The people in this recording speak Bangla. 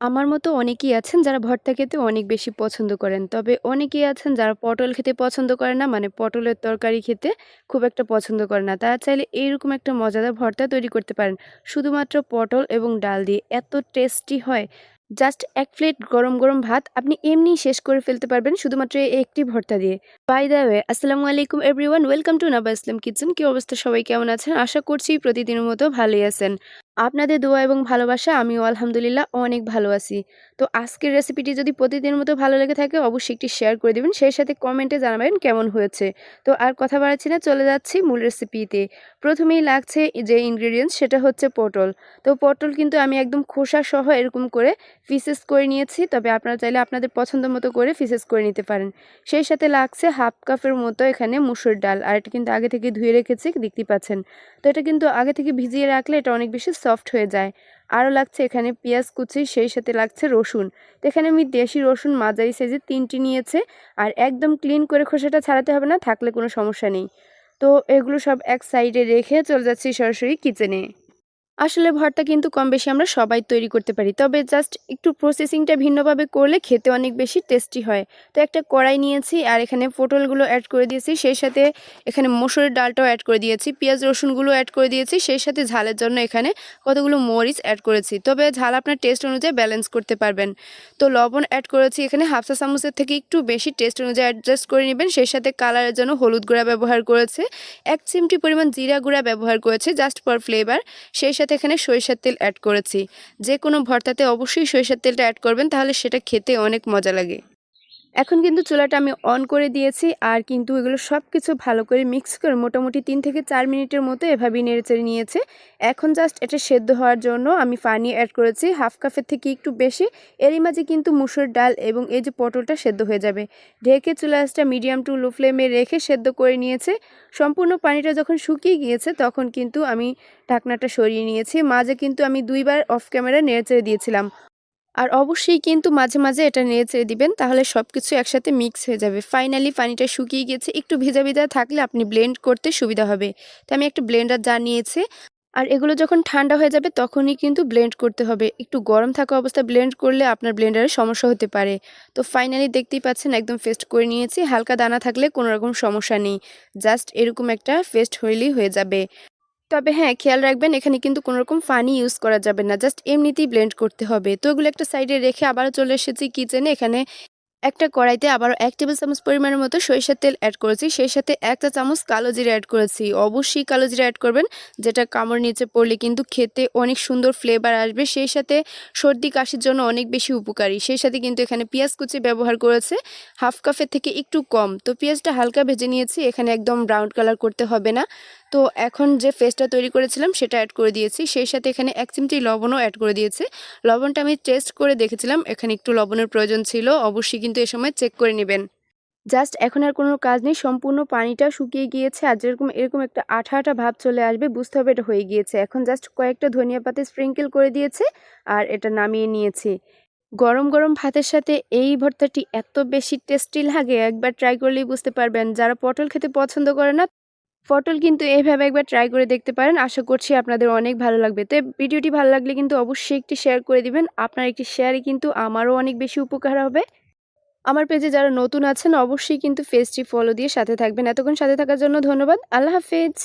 আমার মতো অনেকেই আছেন যারা ভর্তা খেতে অনেক বেশি পছন্দ করেন। তবে অনেকেই আছেন যারা পটল খেতে পছন্দ করে না। মানে পটলের তরকারি খেতে খুব একটা পছন্দ করে না। তারা চাইলে এইরকম একটা মজাদার ভর্তা তৈরি করতে পারেন। শুধুমাত্র পটল এবং ডাল দিয়ে। এত টেস্টি হয়। জাস্ট এক প্লেট গরম, গরম ভাত আপনি এমনি শেষ করে ফেলতে পারবেন শুধুমাত্র একটি ভর্তা দিয়ে। বাই দ্য ওয়ে আসসালামু আলাইকুম everyone welcome to Naba Islam kitchen. কি অবস্থা সবাই কেমন আছেন? আশা করছি প্রতিদিনের মতো ভালোই আছেন। আপনাদের দোয়া এবং ভালোবাসা, আমিও আলহামদুলিল্লাহ অনেক ভালো আছি। তো আজকের রেসিপিটি যদি প্রতিদিনের মতো ভালো লেগে থাকে, অবশ্যই একটি শেয়ার করে দিবেন। সেই সাথে কমেন্টে জানাবেন কেমন হয়েছে। তো আর কথা বাড়াচ্ছি না, চলে যাচ্ছি মূল রেসিপিতে। প্রথমেই লাগছে যে ইনগ্রেডিয়েন্টস সেটা হচ্ছে পটল। তো পটল কিন্তু আমি একদম খোসা সহ এরকম করে পিসেস করে নিয়েছি। তবে আপনারা চাইলে আপনাদের পছন্দ মতো করে পিসেস করে নিতে পারেন। সেই সাথে লাগছে হাফ কাপের মতো এখানে মুসুর ডাল। আর এটা কিন্তু আগে থেকে ধুয়ে রেখেছি দেখতে পাচ্ছেন। তো এটা কিন্তু আগে থেকে ভিজিয়ে রাখলে এটা অনেক বেশি সফট হয়ে যায়। আরও লাগছে এখানে পেঁয়াজ কুচি, সেই সাথে লাগছে রসুন। তো এখানে আমি দেশি রসুন মাঝারি সাইজে তিনটি নিয়েছে আর একদম ক্লিন করে খোসাটা ছাড়াতে হবে না, থাকলে কোনো সমস্যা নেই। তো এগুলো সব এক সাইডে রেখে চলে যাচ্ছি সরাসরি কিচেনে আসলে ভর্তা কিন্তু কম বেশি আমরা সবাই তৈরি করতে পারি। তবে জাস্ট একটু প্রসেসিংটা ভিন্নভাবে করলে খেতে অনেক বেশি টেস্টি হয়। তো একটা কড়াই নিয়েছি আর এখানে পটলগুলো অ্যাড করে দিয়েছি। সেই সাথে এখানে মসুরের ডালটাও অ্যাড করে দিয়েছি। পেঁয়াজ রসুনগুলো অ্যাড করে দিয়েছি। সেই সাথে ঝালের জন্য এখানে কতগুলো মরিচ অ্যাড করেছি। তবে ঝাল আপনার টেস্ট অনুযায়ী ব্যালেন্স করতে পারবেন। তো লবণ অ্যাড করেছি। এখানে হাফসা চামচের থেকে একটু বেশি টেস্ট অনুযায়ী অ্যাডজাস্ট করে নেবেন। সেই সাথে কালারের জন্য হলুদ গুঁড়া ব্যবহার করেছে। এক চিমটি পরিমাণ জিরা গুঁড়া ব্যবহার করেছে জাস্ট ফর ফ্লেভার সেই সাথে সাথে এখানে সরিষার তেল অ্যাড করেছি। যে কোনো ভর্তাতে অবশ্যই সরিষার তেলটা অ্যাড করবেন, তাহলে সেটা খেতে অনেক মজা লাগে। এখন কিন্তু চুলাটা আমি অন করে দিয়েছি আর কিন্তু এগুলো সব কিছু ভালো করে মিক্স করে মোটামুটি তিন থেকে চার মিনিটের মতো এভাবেই নেড়েচেড়ে নিয়েছে। এখন জাস্ট এটা সেদ্ধ হওয়ার জন্য আমি পানি অ্যাড করেছি হাফ কাপের থেকে একটু বেশি। এরই মাঝে কিন্তু মুসুর ডাল এবং এই যে পটলটা সেদ্ধ হয়ে যাবে। ঢেকে চুলাসটা মিডিয়াম টু লো ফ্লেমে রেখে সেদ্ধ করে নিয়েছে। সম্পূর্ণ পানিটা যখন শুকিয়ে গিয়েছে তখন কিন্তু আমি ঢাকনাটা সরিয়ে নিয়েছি। মাঝে কিন্তু আমি দুইবার অফ ক্যামেরা নেড়েচেড়ে দিয়েছিলাম। আর অবশ্যই কিন্তু মাঝে মাঝে এটা নেড়ে চেড়ে দিবেন, তাহলে সব কিছু একসাথে মিক্স হয়ে যাবে। ফাইনালি পানিটা শুকিয়ে গেছে একটু ভেজা ভেজা থাকলে আপনি ব্লেন্ড করতে সুবিধা হবে। তো আমি একটা ব্লেন্ডার যা নিয়েছে, আর এগুলো যখন ঠান্ডা হয়ে যাবে তখনই কিন্তু ব্লেন্ড করতে হবে। একটু গরম থাকা অবস্থায় ব্লেন্ড করলে আপনার ব্লেন্ডারে সমস্যা হতে পারে। তো ফাইনালি দেখতেই পাচ্ছেন একদম ফেস্ট করে নিয়েছি, হালকা দানা থাকলে কোনো রকম সমস্যা নেই। জাস্ট এরকম একটা ফেস্ট হইলেই হয়ে যাবে। তবে হ্যাঁ খেয়াল রাখবেন, এখানে কিন্তু কোনো রকম ফানি ইউজ করা যাবে না। জাস্ট এমনিতেই ব্লেন্ড করতে হবে। তো এগুলো একটা সাইডে রেখে আবারও চলে এসেছি কিচেনে এখানে একটা কড়াইতে আবারও এক টেবিল চামচ পরিমাণের মতো সরিষার তেল অ্যাড করেছি। সেই সাথে একটা চামচ কালো জিরা অ্যাড করেছি। অবশ্যই কালো জিরা অ্যাড করবেন, যেটা কামড় নিচে পড়লে কিন্তু খেতে অনেক সুন্দর ফ্লেভার আসবে। সেই সাথে সর্দি কাশির জন্য অনেক বেশি উপকারী। সেই সাথে কিন্তু এখানে পেঁয়াজ কুচি ব্যবহার করেছে হাফ কাপের থেকে একটু কম। তো পেঁয়াজটা হালকা ভেজে নিয়েছি। এখানে একদম ব্রাউন কালার করতে হবে না। তো এখন যে ফেসটা তৈরি করেছিলাম, সেটা অ্যাড করে দিয়েছি। সেই সাথে এখানে এক চিমটি লবণও অ্যাড করে দিয়েছি। লবণটা আমি টেস্ট করে দেখেছিলাম, এখানে একটু লবণের প্রয়োজন ছিল, অবশ্যই কিন্তু এ সময় চেক করে নেবেন। জাস্ট এখন আর কোনো কাজ নেই, সম্পূর্ণ পানিটা শুকিয়ে গিয়েছে আর যেরকম, এরকম একটা আঠা আঠা ভাব চলে আসবে, বুঝতে হবে এটা হয়ে গিয়েছে। এখন জাস্ট কয়েকটা ধনিয়া পাতে স্প্রিঙ্কেল করে দিয়েছে আর এটা নামিয়ে নিয়েছি। গরম গরম ভাতের সাথে এই ভর্তাটি এত বেশি টেস্টি লাগে, একবার ট্রাই করলেই বুঝতে পারবেন। যারা পটল খেতে পছন্দ করে না পটল কিন্তু এইভাবে একবার ট্রাই করে দেখতে পারেন। আশা করছি আপনাদের অনেক ভালো লাগবে। তো ভিডিওটি ভালো লাগলে কিন্তু অবশ্যই একটি শেয়ার করে দিবেন। আপনার একটি শেয়ারে কিন্তু আমারও অনেক বেশি উপকার হবে। আমার পেজে যারা নতুন আছেন, অবশ্যই কিন্তু ফেসটি ফলো দিয়ে সাথে থাকবেন। এতক্ষণ সাথে থাকার জন্য ধন্যবাদ। আল্লাহ হাফেজ।